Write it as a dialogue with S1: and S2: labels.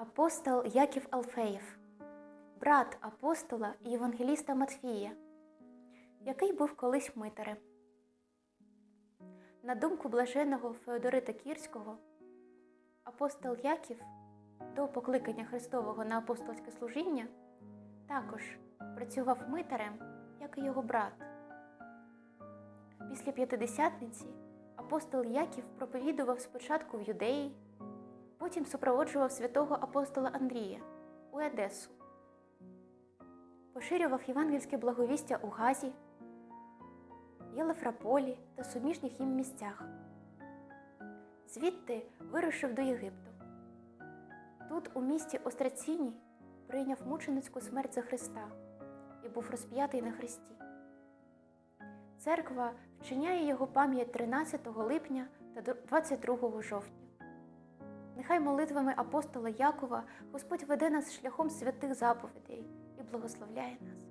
S1: Апостол Яків Алфеєв, брат апостола і євангеліста Матфія, який був колись митарем. На думку блаженого Феодорита Кірського, апостол Яків до покликання Христового на апостольське служіння також працював митарем, як і його брат. Після п'ятидесятниці апостол Яків проповідував спочатку в Юдеї, потім супроводжував святого апостола Андрія у Едесу, поширював євангельське благовістя у Газі, Єлефраполі та суміжних їм місцях. Звідти вирушив до Єгипту. Тут, у місті Остраціні, прийняв мученицьку смерть за Христа і був розп'ятий на хресті. Церква вчиняє його пам'ять 13 липня та 22 жовтня. Нехай молитвами апостола Якова Господь веде нас шляхом святих заповідей і благословляє нас.